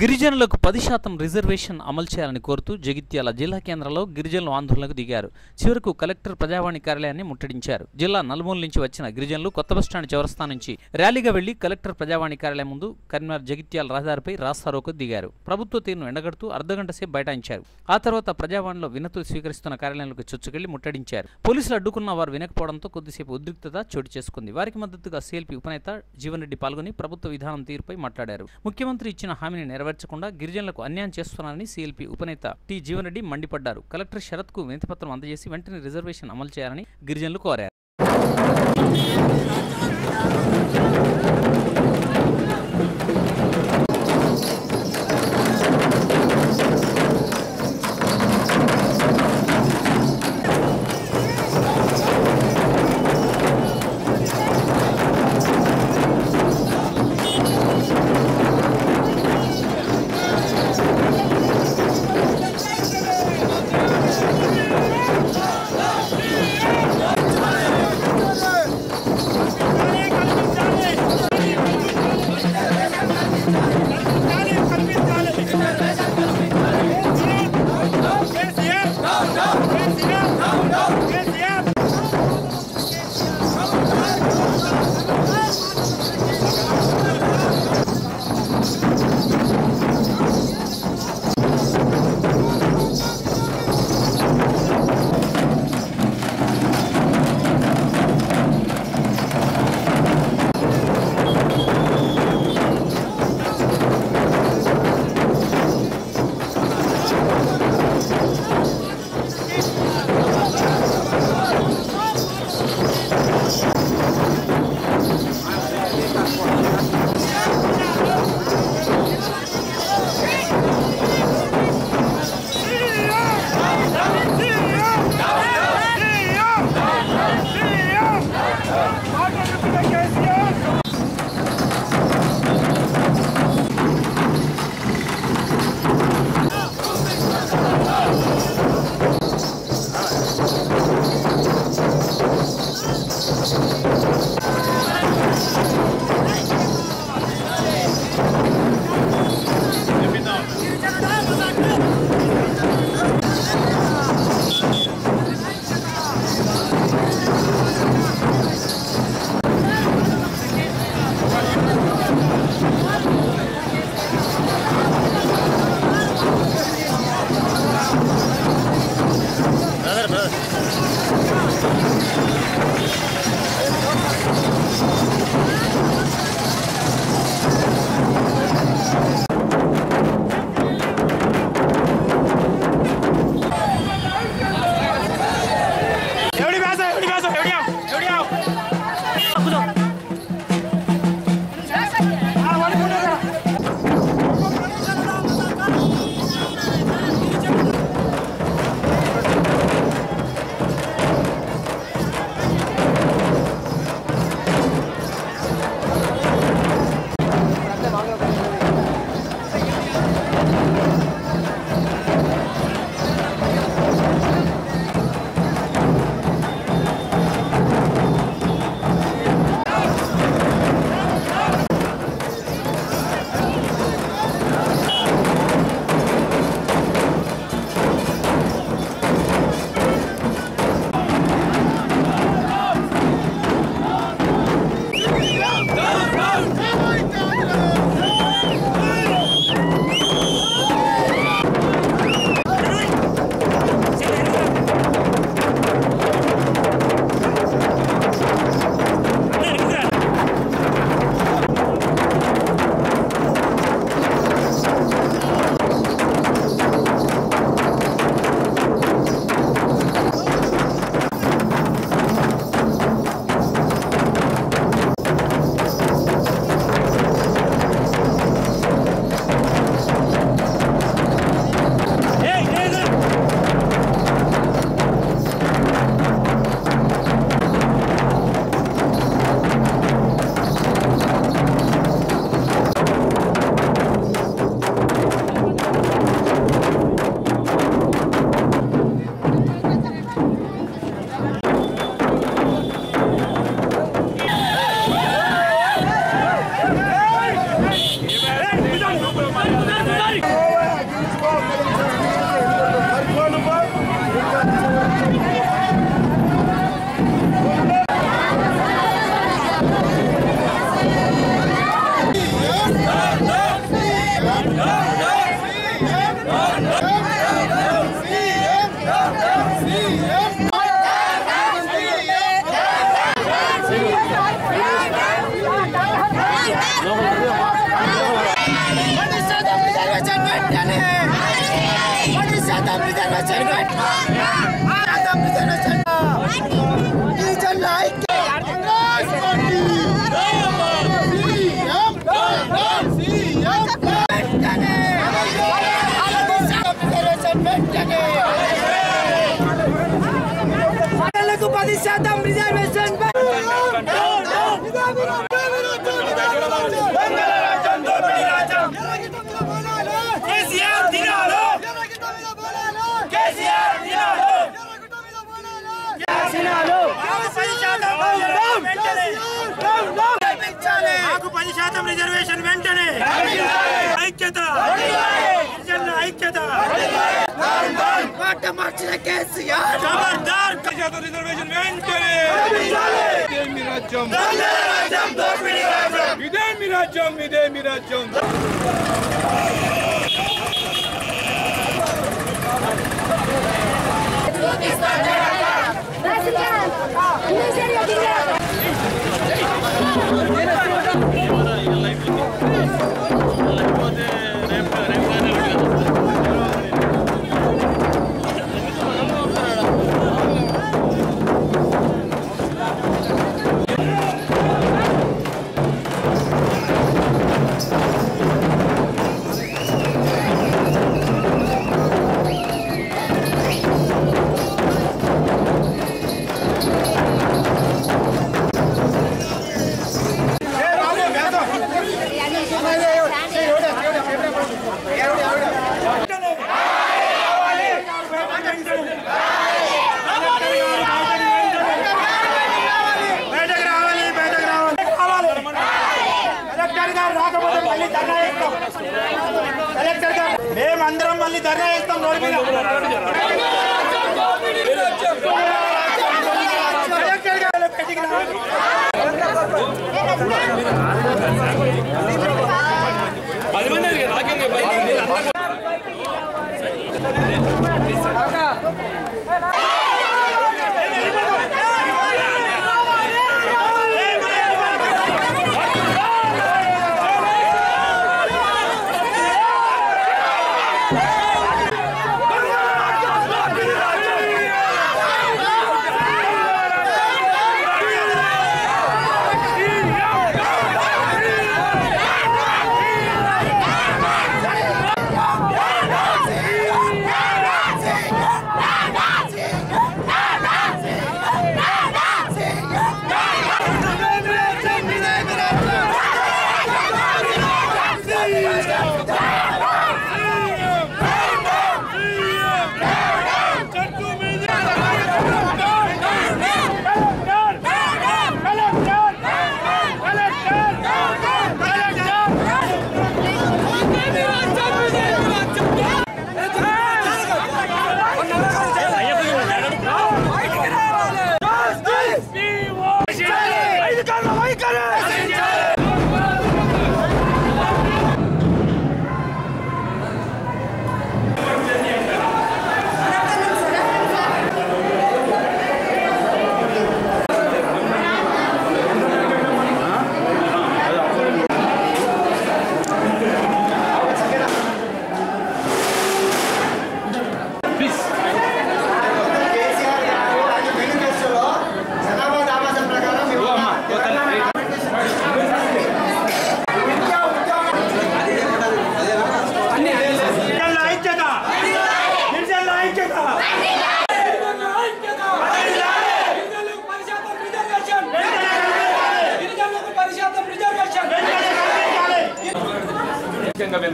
గిరిజనులకు పది శాతం రిజర్వేషన్ అమలు చేయాలని కోరుతూ జగిత్యాల జిల్లా కేంద్రంలో గిరిజనులు ఆందోళనకు దిగారు. చివరకు కలెక్టర్ ప్రజావాణి కార్యాలయాన్ని ముట్టడించారు. జిల్లా నలుమూల నుంచి వచ్చిన గిరిజనులు కొత్త బస్టాండ్ చౌరస్తా నుంచి ర్యాలీగా వెళ్ళి కలెక్టర్ ప్రజావాణి కార్యాలయం ముందు కరీంనగర్ జగిత్యాల రహదారిపై రాస్తారోకు దిగారు. ప్రభుత్వ తీరును ఎండగడుతూ అర్ధగంట సేపు బైఠాయించారు. ఆ తర్వాత ప్రజావాణిలో వినతులు స్వీకరిస్తున్న కార్యాలయంలోకి చొచ్చుకెళ్ళి ముట్టడించారు. పోలీసులు అడ్డుకున్న వారు వినకపోవడంతో కొద్దిసేపు ఉద్రిక్తత చోటు చేసుకుంది. వారికి మద్దతుగా సిఎల్పి ఉపనేత జీవన్ రెడ్డి పాల్గొని ప్రభుత్వ విధానం తీరుపై మాట్లాడారు. ముఖ్యమంత్రి ఇచ్చిన హామీని నెరవేర్చకుండా గిరిజనులకు అన్యాయం చేస్తున్నారని సీఎల్పీ ఉపనేత టి జీవన్రెడ్డి మండిపడ్డారు. కలెక్టర్ శరత్కు వినతిపత్రం అందజేసి వెంటనే రిజర్వేషన్ అమలు చేయాలని గిరిజనులు కోరారు. పది శాతం రిజర్వేషన్ కేసీఆర్ దినాలు కేసీఆర్ దినాలు పది శాతం నాకు పది శాతం రిజర్వేషన్ వెంటనే. మాట మార్చిన కేసీఆర్ ఖబర్దార్ పది శాతం రిజర్వేషన్ వెంటనే రాజ్యం దోపిడీ రాజ్యం ఇదే మీ రాజ్యం ఇదే మీ రాజ్యం బయటకు ధర్నా చేస్తాం కలెక్టర్ గారు మేమందరం మళ్ళీ ధర్నా చేస్తాం రోడ్డు మీద కలెక్టర్ గారు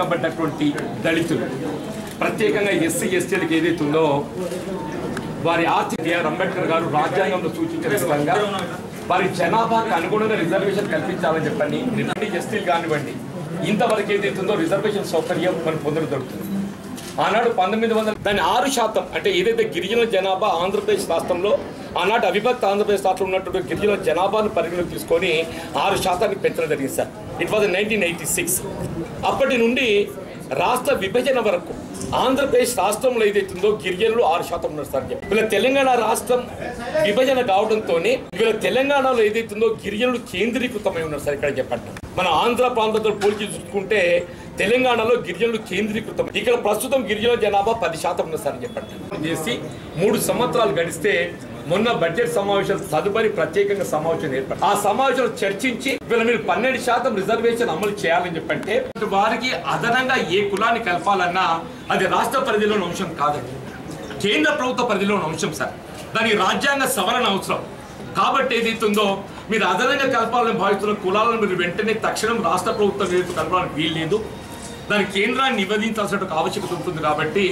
వెనుకబడ్డటువంటి దళితులు. ప్రత్యేకంగా ఎస్సీ ఎస్టీలకు ఏదైతే ఉందో వారి ఆర్థిక బిఆర్ అంబేద్కర్ గారు రాజ్యాంగంలో సూచించిన విధంగా వారి జనాభాకు అనుగుణంగా రిజర్వేషన్ కల్పించాలని చెప్పండి ఎస్టీలు కానివ్వండి. ఇంతవరకు ఏదైతే ఉందో రిజర్వేషన్ సౌకర్యం మనం పొందడం దొరుకుతుంది ఆనాడు పంతొమ్మిది వందల దాని ఆరు శాతం అంటే ఏదైతే గిరిజన జనాభా ఆంధ్రప్రదేశ్ రాష్ట్రంలో ఆనాడు అవిభక్త ఆంధ్రప్రదేశ్ రాష్ట్రంలో ఉన్నటువంటి గిరిజన జనాభాను పరిగణలోకి తీసుకొని ఆరు శాతానికి పెంచడం జరిగింది sir. It was nineteen eighty six అప్పటి నుండి రాష్ట్ర విభజన వరకు ఆంధ్రప్రదేశ్ రాష్ట్రంలో ఏదైతుందో గిరిజనులు ఆరు శాతం ఉన్నారు సార్. చెప్పి. తెలంగాణ రాష్ట్రం విభజన కావడంతో ఇలా తెలంగాణలో ఏదైతుందో గిరిజనులు కేంద్రీకృతమై ఉన్నారు సార్ ఇక్కడ చెప్పండి. మన ఆంధ్ర ప్రాంతంతో పోల్చి చూసుకుంటే తెలంగాణలో గిరిజనులు కేంద్రీకృతం. ఇక్కడ ప్రస్తుతం గిరిజనుల జనాభా పది శాతం ఉన్నారు సార్ చెప్పండి. చేసి మూడు సంవత్సరాలు గడిస్తే మొన్న బడ్జెట్ సమావేశాలు తదుపరి ప్రత్యేకంగా సమావేశం ఏర్పడి ఆ సమావేశంలో చర్చించి వీళ్ళ మీరు పన్నెండు శాతం రిజర్వేషన్ అమలు చేయాలని చెప్పంటే వారికి అదనంగా ఏ కులాన్ని కలపాలన్నా అది రాష్ట్ర పరిధిలోని అంశం కాదండి. కేంద్ర ప్రభుత్వ పరిధిలోని అంశం సార్. దానికి రాజ్యాంగ సవరణ అవసరం. కాబట్టి ఏదైతుందో మీరు అదనంగా కలపాలని భావిస్తున్న కులాలను మీరు వెంటనే తక్షణం రాష్ట్ర ప్రభుత్వం ఏదైతే కలపాలని వీల్లేదు దాని కేంద్రాన్ని నివేదించాల్సిన ఆవశ్యకత ఉంటుంది కాబట్టి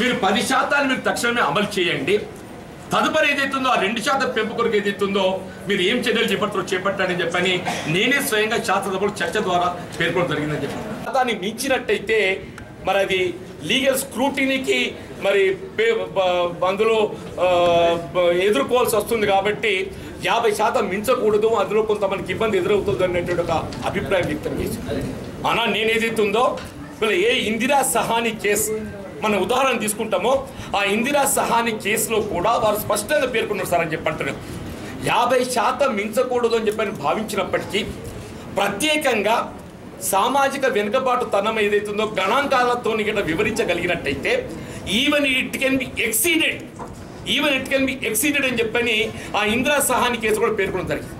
మీరు పది శాతాన్ని మీరు తక్షణమే అమలు చేయండి. తదుపరి ఏదైతుందో ఆ రెండు శాతం పెంపు కొరకు ఏదైతుందో మీరు ఏం చర్యలు చేపడతారో చేపట్టాలని చెప్పని నేనే స్వయంగా శాస్త్రసభలో చర్చ ద్వారా పేర్కొనడం జరిగిందని చెప్పాను. దాన్ని మించినట్టయితే మరి అది లీగల్ స్క్రూటినీకి మరి అందులో ఎదుర్కోవాల్సి వస్తుంది కాబట్టి యాభై శాతం మించకూడదు అందులో కొంతమందికి ఇబ్బంది ఎదురవుతుంది అనేటువంటి ఒక అభిప్రాయం వ్యక్తం చేసింది అనా నేనేదైతే ఉందో ఏ ఇందిరా సహాని కేసు మనం ఉదాహరణ తీసుకుంటామో ఆ ఇందిరా సహాని కేసులో కూడా వారు స్పష్టంగా పేర్కొన్నారు సార్ అని చెప్పంటారు యాభై శాతం మించకూడదు అని చెప్పని భావించినప్పటికీ ప్రత్యేకంగా సామాజిక వెనుకబాటు తనం ఏదైతుందో గణాంకాలతో గిట్ట వివరించగలిగినట్టయితే even it can be exceeded even it can be exceeded అని చెప్పని ఆ ఇందిరా సహాని కేసు కూడా పేర్కొనడం జరిగింది.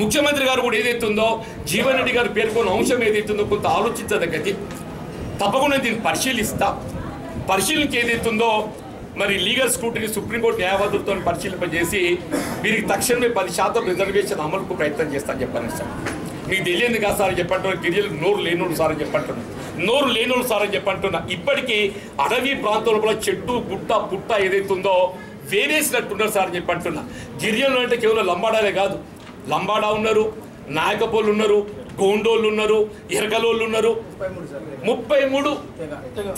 ముఖ్యమంత్రి గారు కూడా ఏదైతుందో జీవన్ రెడ్డి గారు పేర్కొన్న అంశం ఏదైతుందో కొంత ఆలోచించదగ్గది. తప్పకుండా దీన్ని పరిశీలిస్తా. పరిశీలనకి ఏదైతుందో మరి లీగల్ స్కూటీని సుప్రీంకోర్టు న్యాయవాదులతో పరిశీలింపజేసి వీరికి తక్షణమే పది శాతం రిజర్వేషన్ అమలుకు ప్రయత్నం చేస్తాను చెప్పాను సార్. మీకు తెలియదు కాదు సార్ చెప్పంటున్నా గిరిజలు నోరు లేనోడు సార్ అని చెప్పంటున్నా నోరు లేనోడు సార్ అని చెప్పంటున్నా. ఇప్పటికీ అడవి ప్రాంతంలో కూడా చెట్టు గుట్ట పుట్ట ఏదైతుందో వేరేసినట్టున్నారు సార్ అని చెప్పంటున్నా. గిరిజనులు అంటే కేవలం లంబాడాలే కాదు. లంబాడా ఉన్నారు నాయకపోలు ఉన్నారు గోండోళ్ళు ఉన్నారు ఎరగలోళ్ళు ఉన్నారు. ముప్పై మూడు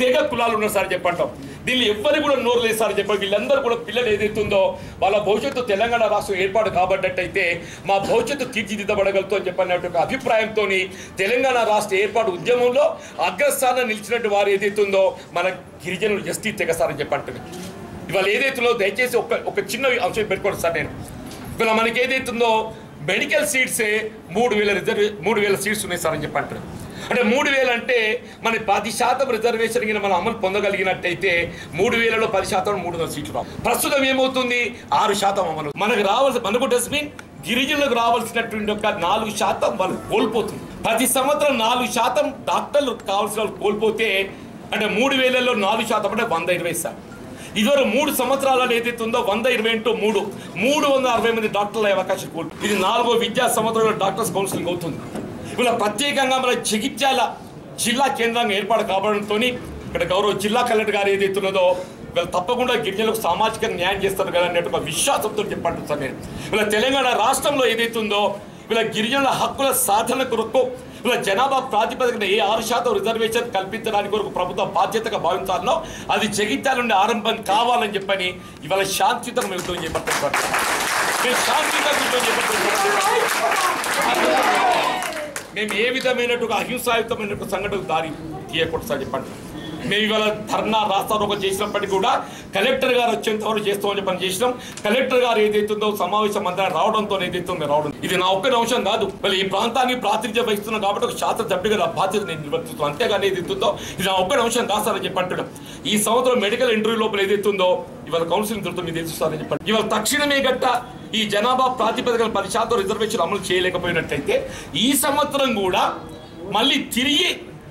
తెగ. కులాలు ఉన్నారు సార్ చెప్పంటాం. దీన్ని ఎవ్వరు కూడా నోరు లేదు సార్ చెప్పండి. వీళ్ళందరూ కూడా పిల్లలు ఏదైతుందో వాళ్ళ భవిష్యత్తు తెలంగాణ రాష్ట్రం ఏర్పాటు కాబట్టయితే మా భవిష్యత్తు తీర్చిదిద్దబడగలుగుతూ అని ఒక అభిప్రాయంతో తెలంగాణ రాష్ట్ర ఏర్పాటు ఉద్యమంలో అగ్రస్థానం నిలిచినట్టు వారు ఏదైతుందో మన గిరిజనులు ఎస్టీ తెగ సార్ అని చెప్పంటున్నారు ఇవాళ ఏదైతుందో దయచేసి ఒక ఒక చిన్న అంశం పెట్టుకోండి సార్ నేను. ఇవాళ మనకి ఏదైతుందో మెడికల్ సీట్సే మూడు వేల రిజర్వే మూడు వేల సీట్స్ ఉన్నాయి సార్ అని చెప్పి అంటారు. అంటే మూడు వేలు అంటే మన పది శాతం రిజర్వేషన్ కింద మనం అమలు పొందగలిగినట్టయితే మూడు వేలలో పది శాతం మూడు వందల సీట్లు రావు. ప్రస్తుతం ఏమవుతుంది? ఆరు శాతం అమలు. మనకు రావాల్సి మనకు డస్ట్బిన్ గిరిజనులకు రావాల్సినటువంటి ఒక నాలుగు శాతం వాళ్ళు కోల్పోతుంది. ప్రతి సంవత్సరం నాలుగు శాతం డాక్టర్లు కావాల్సిన వాళ్ళు కోల్పోతే అంటే మూడు వేలలో నాలుగు శాతం అంటే వంద ఇరవై సార్. ఇదివరకు మూడు సంవత్సరాలలో ఏదైతే ఉందో వంద ఇరవై ఇంటూ మూడు మూడు వందల అరవై మంది డాక్టర్ల అవకాశం కోల్పు ఇది నాలుగో విద్యా సంవత్సరంలో డాక్టర్స్ కౌన్సిలింగ్ అవుతుంది. ఇలా ప్రత్యేకంగా మన జగిత్యాల జిల్లా కేంద్రంగా ఏర్పాటు కావడంతో ఇక్కడ గౌరవ జిల్లా కలెక్టర్ గారు ఏదైతే ఉన్నదో వీళ్ళు తప్పకుండా గిరిజనులకు సామాజిక న్యాయం చేస్తారు కదా అనేటువంటి ఒక విశ్వాసంతో చెప్పండి సార్ నేను ఇలా తెలంగాణ రాష్ట్రంలో ఏదైతే ఉందో వీళ్ళ గిరిజనుల హక్కుల సాధన కొరకు ఇలా జనాభా ప్రాతిపదికన ఏ ఆరు శాతం రిజర్వేషన్ కల్పించడానికి కొరకు ప్రభుత్వం బాధ్యతగా భావించాలనో అది జగిత్యాల నుండి ఆరంభం కావాలని చెప్పని ఇవాళ శాంతియుతంగా మేము యుద్ధం చేపడుతున్నాం మేము శాంతియుతంగా యుద్ధం చేపడుతున్నాం మేము ఏ విధమైనటువంటి అహింసాయుతమైనటువంటి సంఘటనకు దారి తీయకూడదు సార్ చెప్పండి. మేము ఇవాళ ధర్నా రాస్తారోకం చేసినప్పటికీ కూడా కలెక్టర్ గారు వచ్చేంతవరకు చేస్తామని పని చేసినాం. కలెక్టర్ గారు ఏదైతుందో సమావేశం అంతా రావడంతో ఏదైతుందో మేము రావడం. ఇది నా ఒక్క అంశం కాదు. మళ్ళీ ఈ ప్రాంతానికి ప్రాతినిధ్యం వహిస్తున్నాం కాబట్టి ఒక శాస్త్ర సభ్యుడిగా నా బాధ్యత నేను నిర్వర్తిస్తున్నాను. అంతేగాని ఏదైతుందో ఇది నా ఒక్క అంశం కాదు సార్ చెప్పి అంటున్నాం. ఈ సంవత్సరం మెడికల్ ఇంటర్వ్యూ లోపల ఏదైతుందో ఇవాళ కౌన్సిలింగ్ దొరుకుతుంది మీకు తెలుసు చెప్పండి ఇవాళ తక్షణమే గట్ట ఈ జనాభా ప్రాతిపదికన పది శాతం రిజర్వేషన్ అమలు చేయలేకపోయినట్టయితే ఈ సంవత్సరం కూడా మళ్ళీ తిరిగి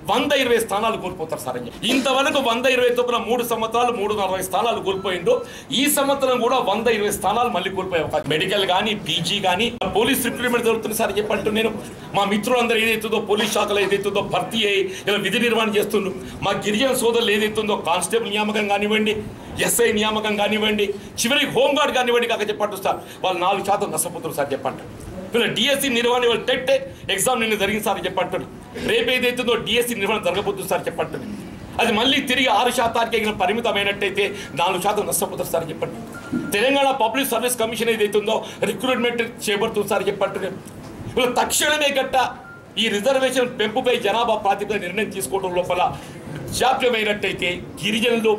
వంద ఇరవై స్థానాలు కోల్పోతారు సార్ అని. చెప్పి. ఇంతవరకు వంద ఇరవై తొప్పున మూడు సంవత్సరాలు మూడు నలభై స్థానాలు కోల్పోయిండు. ఈ సంవత్సరం కూడా వంద ఇరవై స్థానాలు మళ్ళీ కోల్పోయే అవకాశం. మెడికల్ కానీ పీజీ కానీ పోలీస్ రిక్రూట్మెంట్ జరుగుతుంది సార్ చెప్పంటూ నేను. మా మిత్రులందరూ ఏదైతుందో పోలీస్ శాఖలో ఏదైతుందో భర్తీ అయ్యి ఇలా విధి నిర్వహణ చేస్తుండ్రు మా గిరిజన సోదరులు ఏదైతుందో కానిస్టేబుల్ నియామకం కానివ్వండి ఎస్ఐ నియామకం కానివ్వండి చివరికి హోంగార్డ్ కానివ్వండి కాక చెప్పండి సార్. వాళ్ళు నాలుగు శాతం నష్టపోతున్నారు సార్ చెప్పండి వీళ్ళ డిఎస్సి నిర్వహణ వాళ్ళు టెట్ ఎగ్జామ్ నిన్న జరిగింది సార్ చెప్పట్టు రేపు ఏదైతుందో డిఎస్సి నిర్వహణ జరగబోతుంది సార్ చెప్పంటుంది అది మళ్ళీ తిరిగి ఆరు శాతానికి ఎగిన పరిమితమైనట్టయితే నాలుగు శాతం నష్టపోతారు సార్ చెప్పండి తెలంగాణ పబ్లిక్ సర్వీస్ కమిషన్ ఏదైతుందో రిక్రూట్మెంట్ చేపడుతుంది సార్ చెప్పట్టు వీళ్ళు తక్షణమే గట్ట ఈ రిజర్వేషన్ పెంపుపై జనాభా ప్రాతిపదిక నిర్ణయం తీసుకోవడం లోపల జాప్యమైనట్టయితే గిరిజనులు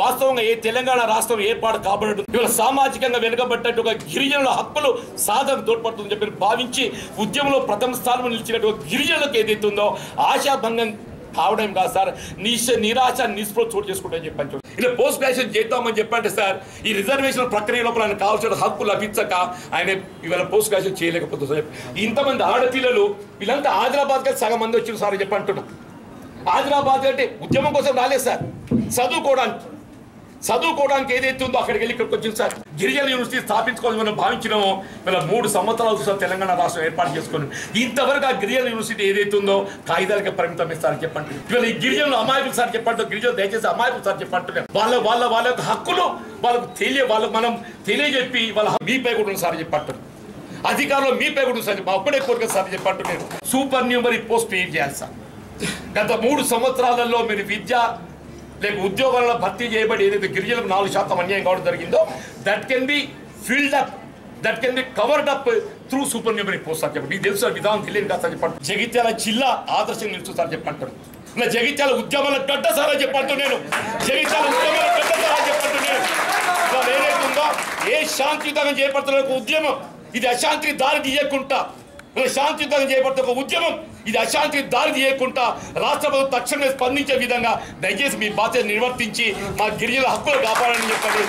వాస్తవంగా ఏ తెలంగాణ రాష్ట్రం ఏర్పాటు కాబడదు ఇవాళ సామాజికంగా వెనుకబడ్డట్టు ఒక గిరిజనుల హక్కులు సాధన తోడ్పడుతుందని చెప్పి భావించి ఉద్యమంలో ప్రథమ స్థానంలో నిలిచినట్టు గిరిజనులకు ఏదైతుందో ఆశాభంగం కావడం కాదు సార్. నిశ నిరాశ నిస్పృహ చోటు చేసుకుంటే చెప్పని చూడండి. ఇలా పోస్ట్ గ్రాడ్యుయేషన్ చేద్దామని చెప్పంటే సార్ ఈ రిజర్వేషన్ ప్రక్రియ లోపల ఆయన కావాల్సిన హక్కు లభించక ఆయన ఇవాళ పోస్ట్ గ్రాడ్యుయేషన్ చేయలేకపోతుంది సార్. ఇంతమంది ఆడపిల్లలు వీళ్ళంతా ఆదిలాబాద్ కలిసి సగం మంది వచ్చిన సార్ చెప్పంటున్నా ఆదిలాబాద్ అంటే ఉద్యమం కోసం రాలేదు సార్. చదువుకోవడానికి. చదువుకోవడానికి ఏదైతే ఉందో అక్కడికి వెళ్ళి ఇక్కడికి వచ్చింది సార్ గిరిజన యూనివర్సిటీ స్థాపించుకోవాలని మనం భావించినామో మన మూడు సంవత్సరాలు సార్ తెలంగాణ రాష్ట్రం ఏర్పాటు చేసుకుని. ఇంతవరకు ఆ గిరిజన యూనివర్సిటీ ఏదైతే ఉందో కాగితాలకే పరిమితం ఇస్తారు చెప్పండి. ఇవాళ ఈ గిరిజనులు అమాయకులు సార్ చెప్పండి గిరిజనులు దయచేసి అమాయకులు సార్ చెప్పండి. వాళ్ళ వాళ్ళ వాళ్ళ యొక్క హక్కులు వాళ్ళకు తెలియ వాళ్ళకు మనం తెలియజెప్పి వాళ్ళ మీపై కూడా ఉంది సార్ చెప్పంటారు అధికారులు మీపై కూడా సార్ అప్పుడే కోరిక సార్ చెప్పండి నేను. సూపర్ న్యూమరీ పోస్ట్ క్రియేట్ చేయాలి సార్. గత మూడు సంవత్సరాలలో మీరు విద్య లేక ఉద్యోగాలలో భర్తీ చేయబడి ఏదైతే గిరిజనులకు నాలుగు శాతం అన్యాయం కావడం జరిగిందో that can be filled up that can be covered up through supernumerary post sir చెప్పండి. మీకు తెలుసు విధానం తెలియదు కాదు సార్ చెప్పండి. జగిత్యాల జిల్లా ఆదర్శంగా నిలుస్తుంది చెప్పంటాడు ఇలా జగిత్యాల ఉద్యమాల గడ్డ సార్ అని చెప్పంటూ నేను. జగిత్యాల ఉద్యమాల గడ్డ సార్ అని చెప్పంటూ నేను. ఏదైతే ఉందో ఏ శాంతియుతంగా చేపడుతున్న ఒక ఉద్యమం ఇది అశాంతికి దారి తీయకుండా శాంతియుతంగా చేపడుతున్న ఒక ఉద్యమం. ఇది అశాంతికి దారి తీయకుండా రాష్ట్ర ప్రభుత్వం తక్షణమే స్పందించే విధంగా దయచేసి మీ బాధ్యత నిర్వర్తించి మా గిరిజన హక్కులు కాపాడాలని చెప్పని